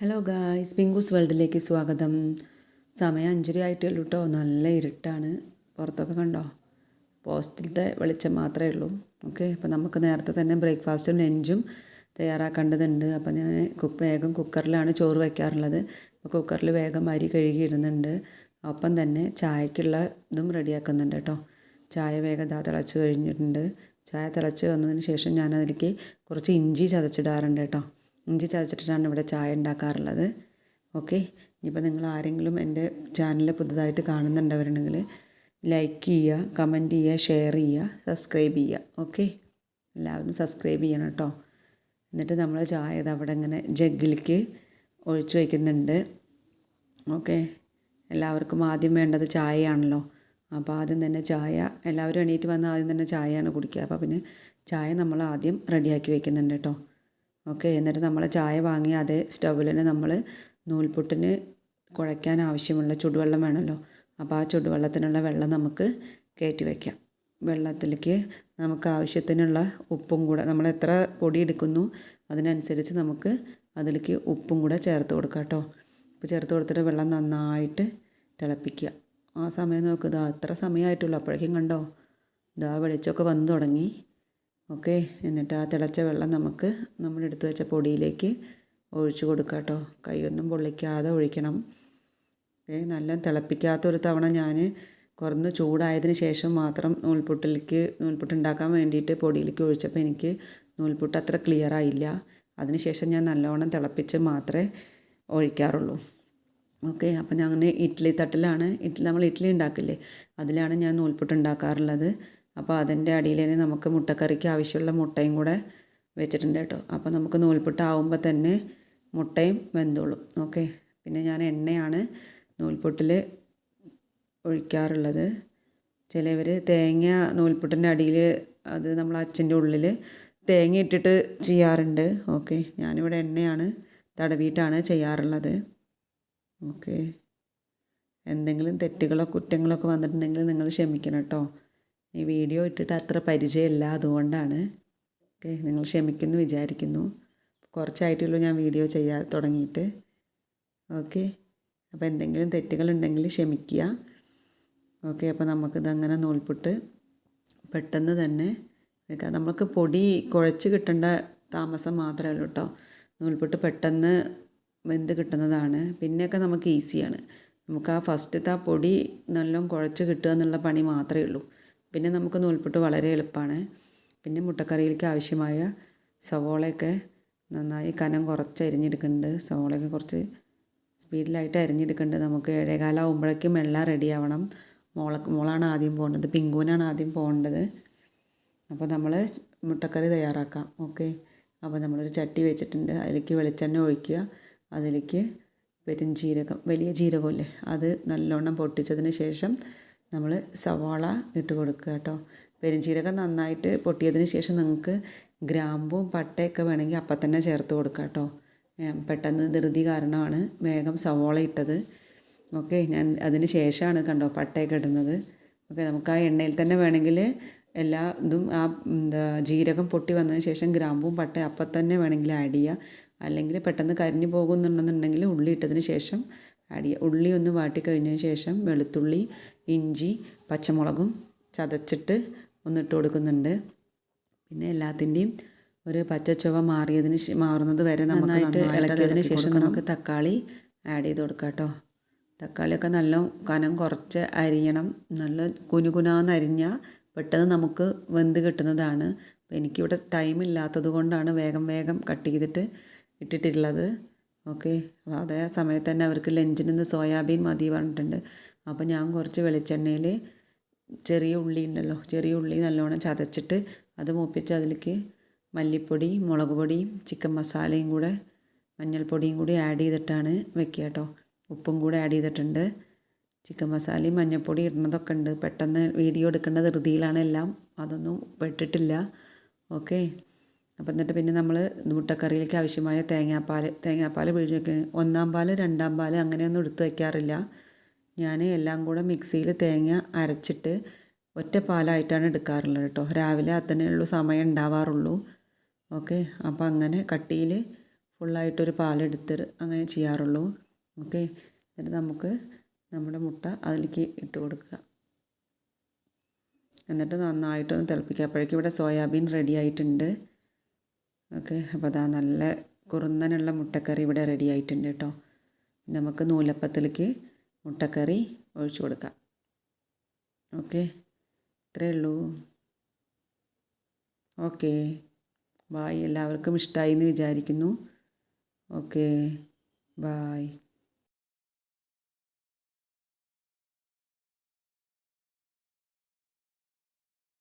Hello guys പിങ്കൂസ് വേൾഡിലേക്ക് സ്വാഗതം. സമയം അഞ്ചര ആയിട്ടുള്ളൂ കേട്ടോ നല്ല ഇരുട്ടാണ്. പുറത്തൊക്കെ കണ്ടോ? പോസ്റ്റിലത്തെ വെളിച്ചം മാത്രമേ ഉള്ളൂ. ഓക്കെ അപ്പോൾ നമുക്ക് നേരത്തെ തന്നെ ബ്രേക്ക്ഫാസ്റ്റും ലഞ്ചും തയ്യാറാക്കേണ്ടതുണ്ട്. അപ്പോൾ ഞാൻ കുക്ക് വേഗം കുക്കറിലാണ് ചോറ് വയ്ക്കാറുള്ളത് അപ്പോൾ കുക്കറിൽ വേഗം അരി കഴുകിയിടുന്നുണ്ട്. ഒപ്പം തന്നെ ചായക്കുള്ള ഇതും റെഡിയാക്കുന്നുണ്ട് കേട്ടോ ചായ വേഗം ഇതാ തിളച്ച് കഴിഞ്ഞിട്ടുണ്ട്. ചായ തിളച്ച് വന്നതിന് ശേഷം ഞാൻ അതിലേക്ക് കുറച്ച് ഇഞ്ചി ചതച്ചിടാറുണ്ട് കേട്ടോ ഇഞ്ചി ചതച്ചിട്ടാണ് ഇവിടെ ചായ ഉണ്ടാക്കാറുള്ളത്. ഓക്കെ. ഇനിയിപ്പോൾ നിങ്ങൾ ആരെങ്കിലും എന്റെ ചാനൽ പുതുതായിട്ട് കാണുന്നുണ്ടവരുണ്ടെങ്കിൽ ലൈക്ക് ചെയ്യുക കമന്റ് ചെയ്യുക ഷെയർ ചെയ്യുക സബ്സ്ക്രൈബ് ചെയ്യുക. ഓക്കെ. എല്ലാവരും സബ്സ്ക്രൈബ് ചെയ്യണം കേട്ടോ. എന്നിട്ട് നമ്മൾ ചായ ഇത് അവിടെ ഇങ്ങനെ ജഗ്ഗിലേക്ക് ഒഴിച്ചു വയ്ക്കുന്നുണ്ട്. ഓക്കെ. എല്ലാവർക്കും ആദ്യം വേണ്ടത് ചായയാണല്ലോ. അപ്പോൾ ആദ്യം തന്നെ ചായ എല്ലാവരും എണീറ്റ് വന്ന് ആദ്യം തന്നെ ചായയാണ് കുടിക്കുക. അപ്പോൾ പിന്നെ ചായ നമ്മൾ ആദ്യം റെഡിയാക്കി വെക്കുന്നുണ്ട് കേട്ടോ. ഓക്കെ എന്നിട്ട് നമ്മൾ ചായ വാങ്ങി അതേ സ്റ്റൗവിൽ നമ്മൾ നൂൽപുട്ടിന് കുഴയ്ക്കാൻ ആവശ്യമുള്ള ചുടുവെള്ളം വേണമല്ലോ അപ്പോൾ ആ ചുടുവെള്ളത്തിനുള്ള വെള്ളം നമുക്ക് കയറ്റി വയ്ക്കാം വെള്ളത്തിലേക്ക് നമുക്ക് ആവശ്യത്തിനുള്ള ഉപ്പും കൂടെ നമ്മൾ എത്ര പൊടി എടുക്കുന്നു അതിനനുസരിച്ച് നമുക്ക് അതിലേക്ക് ഉപ്പും കൂടെ ചേർത്ത് കൊടുക്കാം കേട്ടോ. അപ്പോൾ ചേർത്ത് കൊടുത്തിട്ട് വെള്ളം നന്നായിട്ട് തിളപ്പിക്കുക. ആ സമയം നോക്കുക ഇതാ അത്ര സമയമായിട്ടുള്ളൂ. അപ്പോഴേക്കും കണ്ടോ? ഇതാ വെളിച്ചമൊക്കെ വന്നു തുടങ്ങി. ഓക്കെ എന്നിട്ട് ആ തിളച്ച വെള്ളം നമുക്ക് നമ്മൾ എടുത്തു വെച്ച പൊടിയിലേക്ക് ഒഴിച്ചു കൊടുക്കാം കേട്ടോ. കൈയൊന്നും പൊള്ളിക്കാതെ ഒഴിക്കണം. ഓക്കെ നല്ല തിളപ്പിക്കാത്തൊരു തവണ ഞാൻ കുറഞ്ഞ് ചൂടായതിന് ശേഷം മാത്രം നൂൽപുട്ടിലേക്ക് നൂൽപുട്ട് ഉണ്ടാക്കാൻ വേണ്ടിയിട്ട് പൊടിയിലേക്ക് ഒഴിച്ചപ്പോൾ എനിക്ക് നൂൽപുട്ട് അത്ര ക്ലിയർ ആയില്ല. അതിനുശേഷം ഞാൻ നല്ലോണം തിളപ്പിച്ച് മാത്രമേ ഒഴിക്കാറുള്ളൂ. ഓക്കെ അപ്പം ഞാൻ ഇഡ്ഡലി തട്ടിലാണ്. ഇഡ്ഡലി നമ്മൾ ഇഡ്ഡലി ഉണ്ടാക്കില്ലേ? അതിലാണ് ഞാൻ നൂൽപുട്ട് ഉണ്ടാക്കാറുള്ളത്. അപ്പോൾ അതിന്റെ അടിയിൽ തന്നെ നമുക്ക് മുട്ടക്കറിക്ക് ആവശ്യമുള്ള മുട്ടയും കൂടെ വെച്ചിട്ടുണ്ട് കേട്ടോ. അപ്പോൾ നമുക്ക് നൂൽപുട്ടാവുമ്പോൾ തന്നെ മുട്ടയും വെന്തോളും. ഓക്കെ. പിന്നെ ഞാൻ എണ്ണയാണ് നൂൽപുട്ടിൽ ഒഴിക്കാറുള്ളത്. ചിലവർ തേങ്ങ നൂൽപുട്ടിന്റെ അടിയിൽ അത് നമ്മൾ അച്ഛന്റെ ഉള്ളിൽ തേങ്ങ ഇട്ടിട്ട് ചെയ്യാറുണ്ട്. ഓക്കെ. ഞാനിവിടെ എണ്ണയാണ് തടവിയിട്ടാണ് ചെയ്യാറുള്ളത്. ഓക്കെ. എന്തെങ്കിലും തെറ്റുകളോ കുറ്റങ്ങളൊക്കെ വന്നിട്ടുണ്ടെങ്കിൽ നിങ്ങൾ ക്ഷമിക്കണം കേട്ടോ. ഈ വീഡിയോ ഇട്ടിട്ട് അത്ര പരിചയമില്ല അതുകൊണ്ടാണ്. ഓക്കെ നിങ്ങൾ ക്ഷമിക്കുന്നു വിചാരിക്കുന്നു. കുറച്ചായിട്ടുള്ളൂ ഞാൻ വീഡിയോ ചെയ്യാൻ തുടങ്ങിയിട്ട്. ഓക്കെ അപ്പോൾ എന്തെങ്കിലും തെറ്റുകളുണ്ടെങ്കിൽ ക്ഷമിക്കുക. ഓക്കെ അപ്പോൾ നമുക്കിത് അങ്ങനെ നൂൽപുട്ട് പെട്ടെന്ന് തന്നെ എടുക്കാം. നമുക്ക് പൊടി കുഴച്ച് കിട്ടേണ്ട താമസം മാത്രമേ ഉള്ളൂ കേട്ടോ. നൂൽപുട്ട് പെട്ടെന്ന് വെന്ത് കിട്ടുന്നതാണ്. പിന്നെയൊക്കെ നമുക്ക് ഈസിയാണ്. നമുക്ക് ആ ഫസ്റ്റത്തെ ആ പൊടി നല്ലോണം കുഴച്ച് കിട്ടുക എന്നുള്ള പണി മാത്രമേ ഉള്ളൂ. പിന്നെ നമുക്ക് നൂൽപുട്ട് വളരെ എളുപ്പമാണ്. പിന്നെ മുട്ടക്കറിയിലേക്ക് ആവശ്യമായ സവോളയൊക്കെ നന്നായി കനം കുറച്ച് അരിഞ്ഞെടുക്കുന്നുണ്ട്. സവോളയൊക്കെ കുറച്ച് സ്പീഡിലായിട്ട് അരിഞ്ഞെടുക്കുന്നുണ്ട്. നമുക്ക് ഏഴേകാലാവുമ്പോഴേക്കും എല്ലാം റെഡി ആവണം. മോള മോളാണ് ആദ്യം പോകേണ്ടത്. പിങ്കൂനാണ് ആദ്യം പോകേണ്ടത്. അപ്പോൾ നമ്മൾ മുട്ടക്കറി തയ്യാറാക്കാം. ഓക്കെ? അപ്പോൾ നമ്മളൊരു ചട്ടി വെച്ചിട്ടുണ്ട്. അതിലേക്ക് വെളിച്ചെണ്ണ ഒഴിക്കുക. അതിലേക്ക് പെരുംജീരകം വലിയ ജീരകമില്ലേ? അത് നല്ലോണം പൊട്ടിച്ചതിന് ശേഷം നമ്മൾ സവാള ഇട്ട് കൊടുക്കുക കേട്ടോ. പെരുംജീരകം നന്നായിട്ട് പൊട്ടിയതിന് ശേഷം നിങ്ങൾക്ക് ഗ്രാമ്പും പട്ടയൊക്കെ വേണമെങ്കിൽ അപ്പം തന്നെ ചേർത്ത് കൊടുക്കുക കേട്ടോ. പെട്ടെന്ന് ധൃതി കാരണമാണ് വേഗം സവാള ഇട്ടത്. ഓക്കെ ഞാൻ അതിന് ശേഷമാണ് കണ്ടോ പട്ടയൊക്കെ ഇടുന്നത്. ഓക്കെ നമുക്ക് ആ എണ്ണയിൽ തന്നെ വേണമെങ്കിൽ എല്ലാ ഇതും ആ എന്താ ജീരകം പൊട്ടി വന്നതിന് ശേഷം ഗ്രാമ്പും പട്ട അപ്പം തന്നെ വേണമെങ്കിൽ ആഡ് ചെയ്യുക. അല്ലെങ്കിൽ പെട്ടെന്ന് കരിഞ്ഞു പോകുന്നുണ്ടെന്നുണ്ടെങ്കിൽ ഉള്ളി ഇട്ടതിന് ശേഷം ആഡ് ചെയ്യുക ഉള്ളി ഒന്ന് വാട്ടി കഴിഞ്ഞതിന് ശേഷം വെളുത്തുള്ളി ഇഞ്ചി പച്ചമുളകും ചതച്ചിട്ട് ഒന്നിട്ട് കൊടുക്കുന്നുണ്ട്. പിന്നെ എല്ലാത്തിന്റെയും ഒരു പച്ചച്ചുവ മാറിയതിന് മാറുന്നത് വരെ നന്നായിട്ട് ഇളക്കിയതിന് ശേഷം നമുക്ക് തക്കാളി ആഡ് ചെയ്ത് കൊടുക്കാം കേട്ടോ. തക്കാളിയൊക്കെ നല്ല കനം കുറച്ച് അരിയണം. നല്ല കുനുകുനാന്ന് അരിഞ്ഞാൽ പെട്ടെന്ന് നമുക്ക് വെന്ത് കിട്ടുന്നതാണ്. എനിക്കിവിടെ ടൈം ഇല്ലാത്തത് കൊണ്ടാണ് വേഗം വേഗം കട്ട് ചെയ്തിട്ട് ഇട്ടിട്ടുള്ളത്. ഓക്കെ. അപ്പോൾ അതേ സമയത്ത് തന്നെ അവർക്ക് ലഞ്ചിന് സോയാബീൻ മതി പറഞ്ഞിട്ടുണ്ട്. അപ്പോൾ ഞാൻ കുറച്ച് വെളിച്ചെണ്ണയിൽ ചെറിയ ഉള്ളി ഉണ്ടല്ലോ ചെറിയ ഉള്ളി നല്ലോണം ചതച്ചിട്ട് അത് മൂപ്പിച്ച് അതിലേക്ക് മല്ലിപ്പൊടി മുളക് പൊടിയും ചിക്കൻ മസാലയും കൂടെ മഞ്ഞൾപ്പൊടിയും കൂടി ആഡ് ചെയ്തിട്ടാണ് വെക്കുക കേട്ടോ. ഉപ്പും കൂടെ ആഡ് ചെയ്തിട്ടുണ്ട്. ചിക്കൻ മസാലയും മഞ്ഞൾപ്പൊടി ഇടുന്നതൊക്കെ ഉണ്ട്. പെട്ടെന്ന് വീഡിയോ എടുക്കേണ്ട ധൃതിയിലാണ് എല്ലാം. അതൊന്നും പെട്ടിട്ടില്ല. ഓക്കെ. അപ്പം എന്നിട്ട് പിന്നെ നമ്മൾ മുട്ടക്കറിയിലേക്ക് ആവശ്യമായ തേങ്ങാപ്പാൽ തേങ്ങാപ്പാൽ പിഴിഞ്ഞ് വെക്കുക ഒന്നാം പാൽ രണ്ടാം പാൽ അങ്ങനെയൊന്നും എടുത്ത് വയ്ക്കാറില്ല ഞാൻ എല്ലാം കൂടെ മിക്സിയിൽ തേങ്ങ അരച്ചിട്ട് ഒറ്റ പാലായിട്ടാണ് എടുക്കാറുള്ളത് കേട്ടോ. രാവിലെ അത്തന്നെ ഉള്ളൂ സമയം ഉണ്ടാവാറുള്ളൂ. ഓക്കെ അപ്പോൾ അങ്ങനെ കട്ടിയിൽ ഫുള്ളായിട്ടൊരു പാലെടുത്ത് അങ്ങനെ ചെയ്യാറുള്ളൂ. ഓക്കെ എന്നിട്ട് നമുക്ക് നമ്മുടെ മുട്ട അതിലേക്ക് ഇട്ട് കൊടുക്കുക. എന്നിട്ട് നന്നായിട്ടൊന്ന് തിളപ്പിക്കുക. അപ്പോഴേക്കും ഇവിടെ സോയാബീൻ റെഡി ആയിട്ടുണ്ട്. ഓക്കെ. അപ്പോൾ അതാ നല്ല കുറുന്നനുള്ള മുട്ടക്കറി ഇവിടെ റെഡി ആയിട്ടുണ്ട് കേട്ടോ. നമുക്ക് നൂലപ്പത്തിലേക്ക് മുട്ടക്കറി ഒഴിച്ചു കൊടുക്കാം. ഓക്കെ. ഇത്രയേ ഉള്ളൂ. ഓക്കെ. ബായ്. എല്ലാവർക്കും ഇഷ്ടമായി എന്ന് വിചാരിക്കുന്നു. ഓക്കെ. ബായ്.